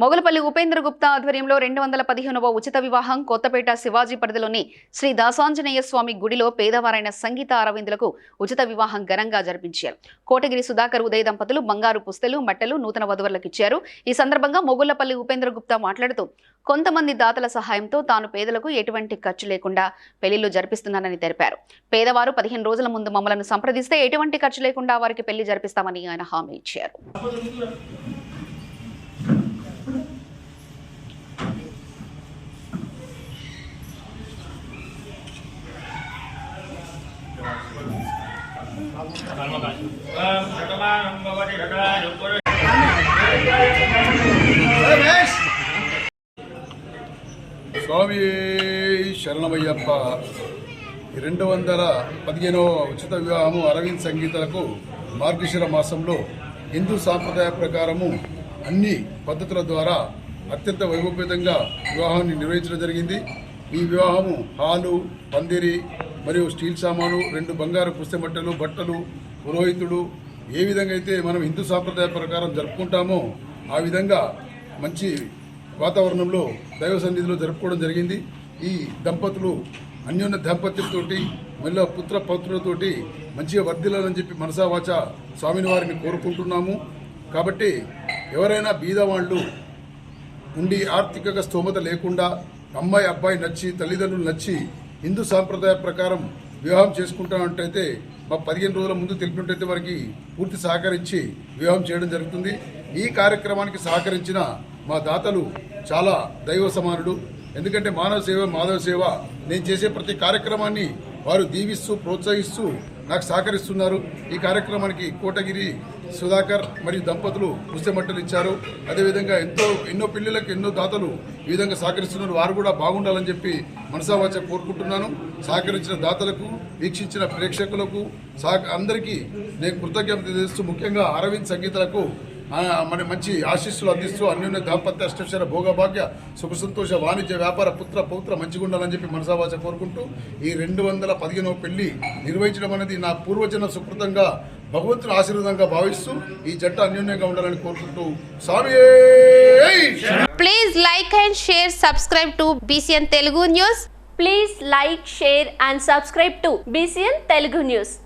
మొగలపల్లి ఉపేంద్ర గుప్తా ఆధ్వర్యంలో రెండు వందల పదిహేనవ ఉచిత వివాహం కొత్తపేట శివాజీ పరిధిలోని శ్రీ దాసాంజనేయ స్వామి గుడిలో పేదవారైన సంగీత అరవిందులకు ఉచిత వివాహం ఘనంగా జరిపించారు. కోటగిరి సుధాకర్ ఉదయ దంపతులు బంగారు పుస్తలు మట్టలు నూతన వధువులకు ఇచ్చారు. ఈ సందర్భంగా మొగుళ్ళపల్లి ఉపేంద్ర గుప్తా మాట్లాడుతూ కొంతమంది దాతల సహాయంతో తాను పేదలకు ఎటువంటి ఖర్చు లేకుండా పెళ్ళిళ్ళు జరిపిస్తున్నానని తెలిపారు. పేదవారు పదిహేను రోజుల ముందు మమ్మలను సంప్రదిస్తే ఎటువంటి ఖర్చు లేకుండా వారికి పెళ్ళి జరిపిస్తామని ఆయన హామీ ఇచ్చారు. స్వామి శరణమయ్యప్ప రెండు వందల పదిహేనవ ఉచిత వివాహము అరవింద్ సంగీతలకు మార్గశిర మాసంలో హిందూ సాంప్రదాయ ప్రకారము అన్ని పద్ధతుల ద్వారా అత్యంత వైభవపేతంగా వివాహాన్ని నిర్వహించడం జరిగింది. ఈ వివాహము హాలు పందిరి మరియు స్టీల్ సామాను రెండు బంగారు పుస్తమట్టలు బట్టలు పురోహితుడు ఏ విధంగా అయితే మనం హిందూ సాంప్రదాయ ప్రకారం జరుపుకుంటామో ఆ విధంగా మంచి వాతావరణంలో దైవ సన్నిధిలో జరుపుకోవడం జరిగింది. ఈ దంపతులు అన్యోన్య దాంపత్యంతోటి మళ్ళీ పుత్ర పౌత్రులతోటి మంచిగా వర్ధిల్లాలని చెప్పి మనసావాచ స్వామిని వారిని కోరుకుంటున్నాము. కాబట్టి ఎవరైనా బీదవాళ్ళు ఉండి ఆర్థికంగా స్తోమత లేకుండా అమ్మాయి అబ్బాయి నచ్చి తల్లిదండ్రులు నచ్చి హిందూ సాంప్రదాయ ప్రకారం వివాహం చేసుకుంటామంటైతే మా పదిహేను రోజుల ముందు తెలిపినట్టయితే వారికి పూర్తి సహకరించి వివాహం చేయడం జరుగుతుంది. ఈ కార్యక్రమానికి సహకరించిన మా దాతలు చాలా దైవ సమానుడు. ఎందుకంటే మానవ సేవ మాధవ సేవ నేను చేసే ప్రతి కార్యక్రమాన్ని వారు దీవిస్తూ ప్రోత్సహిస్తూ నాకు సహకరిస్తున్నారు. ఈ కార్యక్రమానికి కోటగిరి సుధాకర్ మరియు దంపతులు పుస్తమట్టలు ఇచ్చారు. అదేవిధంగా ఎంతో ఎన్నో పిల్లలకు ఎన్నో దాతలు ఈ విధంగా సహకరిస్తున్నారు. వారు కూడా బాగుండాలని చెప్పి మనసావాచ కోరుకుంటున్నాను. సహకరించిన దాతలకు వీక్షించిన ప్రేక్షకులకు సహ అందరికీ నేను కృతజ్ఞత తెలుస్తూ ముఖ్యంగా అరవింద్ సంగీతలకు మరి మంచి ఆశీస్సులు అందిస్తూ అన్యోన్య దాంపత్య అష్టక్షర భోగభాగ్య సుఖ సంతోష వాణిజ్య వ్యాపార పుత్ర పౌత్ర మంచిగా ఉండాలని చెప్పి మనసావాచ కోరుకుంటూ ఈ రెండు వందల పదిహేనవ పెళ్ళి నిర్వహించడం అనేది నా పూర్వజన సుకృతంగా భగవంతుని ఆశీర్వాదంగా భావిస్తూ ఈ జట్ట అన్యోన్యంగా ఉండాలని కోరుకుంటూ స్వామి please like and share subscribe to BCN Telugu news please like share and subscribe to BCN Telugu news